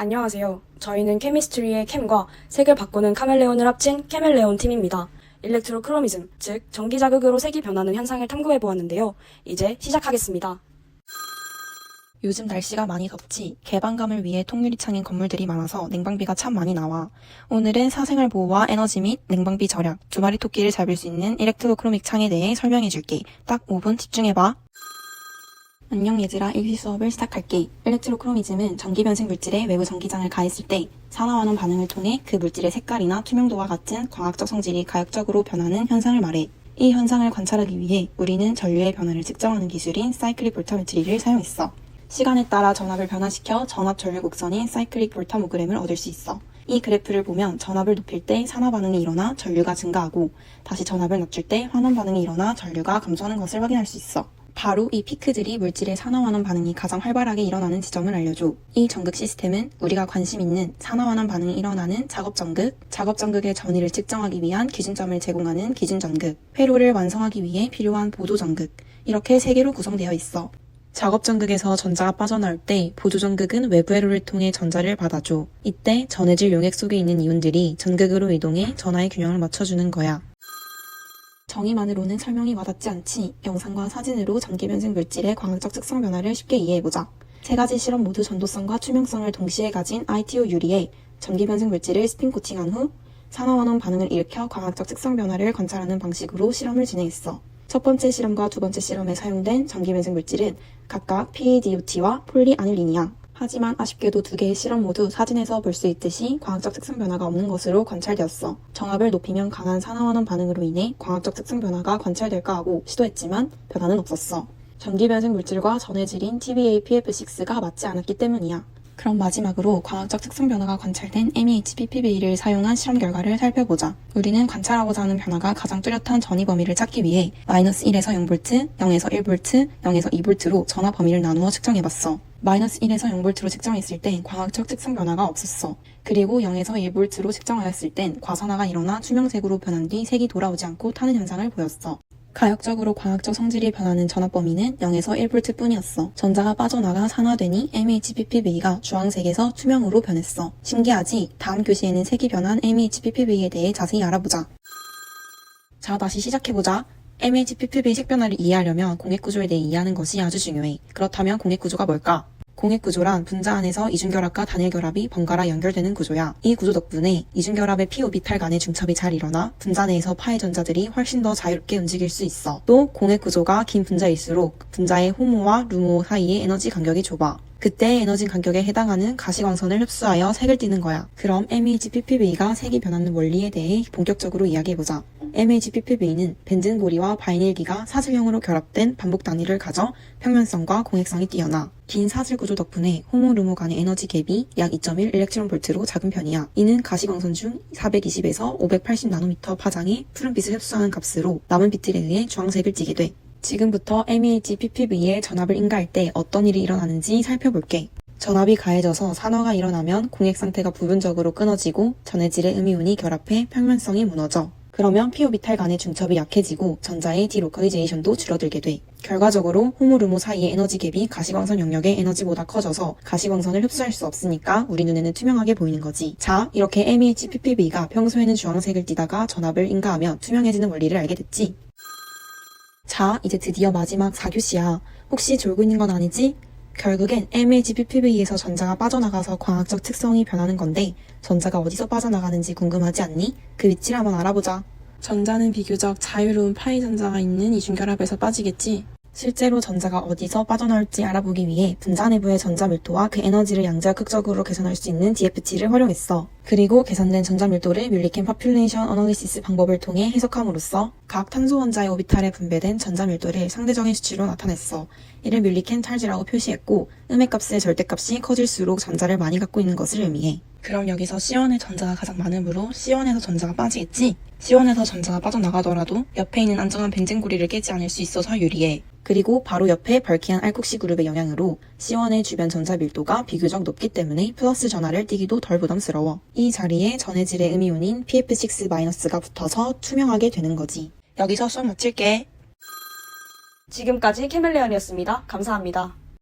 안녕하세요. 저희는 케미스트리의 캠과 색을 바꾸는 카멜레온을 합친 캐멜레온 팀입니다. 일렉트로크로미즘, 즉 전기 자극으로 색이 변하는 현상을 탐구해 보았는데요. 이제 시작하겠습니다. 요즘 날씨가 많이 덥지 개방감을 위해 통유리창인 건물들이 많아서 냉방비가 참 많이 나와. 오늘은 사생활 보호와 에너지 및 냉방비 절약, 두 마리 토끼를 잡을 수 있는 일렉트로크로믹 창에 대해 설명해 줄게. 딱 5분 집중해봐. 안녕 얘들아, 일시 수업을 시작할게. 일렉트로크로미즘은 전기 변색 물질에 외부 전기장을 가했을 때 산화환원 반응을 통해 그 물질의 색깔이나 투명도와 같은 광학적 성질이 가역적으로 변하는 현상을 말해. 이 현상을 관찰하기 위해 우리는 전류의 변화를 측정하는 기술인 사이클릭 볼타메트리를 사용했어. 시간에 따라 전압을 변화시켜 전압 전류 곡선인 사이클릭 볼타모그램을 얻을 수 있어. 이 그래프를 보면 전압을 높일 때 산화 반응이 일어나 전류가 증가하고 다시 전압을 낮출 때 환원 반응이 일어나 전류가 감소하는 것을 확인할 수 있어. 바로 이 피크들이 물질의 산화환원 반응이 가장 활발하게 일어나는 지점을 알려줘. 이 전극 시스템은 우리가 관심 있는 산화환원 반응이 일어나는 작업 전극, 작업 전극의 전위를 측정하기 위한 기준점을 제공하는 기준 전극, 회로를 완성하기 위해 필요한 보조 전극, 이렇게 세 개로 구성되어 있어. 작업 전극에서 전자가 빠져나올 때 보조 전극은 외부 회로를 통해 전자를 받아줘. 이때 전해질 용액 속에 있는 이온들이 전극으로 이동해 전하의 균형을 맞춰주는 거야. 정의만으로는 설명이 와닿지 않지 영상과 사진으로 전기 변색 물질의 광학적 특성 변화를 쉽게 이해해보자. 세 가지 실험 모두 전도성과 투명성을 동시에 가진 ITO 유리에 전기 변색 물질을 스핀 코팅한 후 산화원원 반응을 일으켜 광학적 특성 변화를 관찰하는 방식으로 실험을 진행했어. 첫 번째 실험과 두 번째 실험에 사용된 전기 변색 물질은 각각 PADOT와 폴리아닐린이야. 하지만 아쉽게도 두 개의 실험 모두 사진에서 볼 수 있듯이 광학적 특성 변화가 없는 것으로 관찰되었어. 정압을 높이면 강한 산화원원 반응으로 인해 광학적 특성 변화가 관찰될까 하고 시도했지만 변화는 없었어. 전기 변색 물질과 전해질인 TBA-PF6가 맞지 않았기 때문이야. 그럼 마지막으로 광학적 특성 변화가 관찰된 MEHPPB를 사용한 실험 결과를 살펴보자. 우리는 관찰하고자 하는 변화가 가장 뚜렷한 전위 범위를 찾기 위해 마이너스 1에서 0V, 0에서 1V, 0에서 2V로 전압 범위를 나누어 측정해봤어. 마이너스 1에서 0V로 측정했을 땐 광학적 특성 변화가 없었어. 그리고 0에서 1V로 측정하였을 땐 과산화가 일어나 투명색으로 변한 뒤 색이 돌아오지 않고 타는 현상을 보였어. 가역적으로 광학적 성질이 변하는 전압 범위는 0에서 1V 뿐이었어. 전자가 빠져나가 산화되니 MHPPV가 주황색에서 투명으로 변했어. 신기하지? 다음 교시에는 색이 변한 MHPPV에 대해 자세히 알아보자. 자, 다시 시작해보자. MHPPV 색 변화를 이해하려면 공액 구조에 대해 이해하는 것이 아주 중요해. 그렇다면 공액 구조가 뭘까? 공액 구조란 분자 안에서 이중결합과 단일결합이 번갈아 연결되는 구조야. 이 구조 덕분에 이중결합의 p 오비탈 간의 중첩이 잘 일어나 분자 내에서 파의 전자들이 훨씬 더 자유롭게 움직일 수 있어. 또 공액 구조가 긴 분자일수록 분자의 호모와 루모 사이의 에너지 간격이 좁아. 그때 에너지 간격에 해당하는 가시광선을 흡수하여 색을 띠는 거야. 그럼 MHPPV가 색이 변하는 원리에 대해 본격적으로 이야기해보자. MHPPV는 벤젠고리와 바이닐기가 사슬형으로 결합된 반복 단위를 가져 평면성과 공액성이 뛰어나 긴 사슬 구조 덕분에 호모루모 간의 에너지 갭이 약 2.1 일렉트론 볼트로 작은 편이야. 이는 가시광선 중 420에서 580 나노미터 파장의 푸른빛을 흡수하는 값으로 남은 빛들에 의해 주황색을 띠게 돼. 지금부터 MEHPPV에 전압을 인가할 때 어떤 일이 일어나는지 살펴볼게. 전압이 가해져서 산화가 일어나면 공액 상태가 부분적으로 끊어지고 전해질의 음이온이 결합해 평면성이 무너져. 그러면 피오비탈 간의 중첩이 약해지고 전자의 디로컬리제이션도 줄어들게 돼. 결과적으로 호모루모 사이의 에너지 갭이 가시광선 영역의 에너지보다 커져서 가시광선을 흡수할 수 없으니까 우리 눈에는 투명하게 보이는 거지. 자, 이렇게 MEHPPV가 평소에는 주황색을 띠다가 전압을 인가하면 투명해지는 원리를 알게 됐지. 자, 이제 드디어 마지막 4교시야. 혹시 졸고 있는 건 아니지? 결국엔 MHPPV에서 전자가 빠져나가서 광학적 특성이 변하는 건데 전자가 어디서 빠져나가는지 궁금하지 않니? 그 위치를 한번 알아보자. 전자는 비교적 자유로운 파이 전자가 있는 이중결합에서 빠지겠지? 실제로 전자가 어디서 빠져나올지 알아보기 위해 분자 내부의 전자 밀도와 그 에너지를 양자극적으로 계산할 수 있는 DFT를 활용했어. 그리고 계산된 전자 밀도를 뮬리켄 파퓰레이션 어널리시스 방법을 통해 해석함으로써 각 탄소 원자의 오비탈에 분배된 전자 밀도를 상대적인 수치로 나타냈어. 이를 뮬리켄 찰지라고 표시했고 음의 값의 절대값이 커질수록 전자를 많이 갖고 있는 것을 의미해. 그럼 여기서 C1의 전자가 가장 많으므로 C1에서 전자가 빠지겠지? C1에서 전자가 빠져나가더라도 옆에 있는 안정한 벤젠고리를 깨지 않을 수 있어서 유리해. 그리고 바로 옆에 벌키한 알콕시 그룹의 영향으로 C1의 주변 전자 밀도가 비교적 높기 때문에 플러스 전하를 띠기도 덜 부담스러워. 이 자리에 전해질의 음이온인 PF6-가 붙어서 투명하게 되는 거지. 여기서 수업 마칠게. 지금까지 캐멜레온이었습니다. 감사합니다.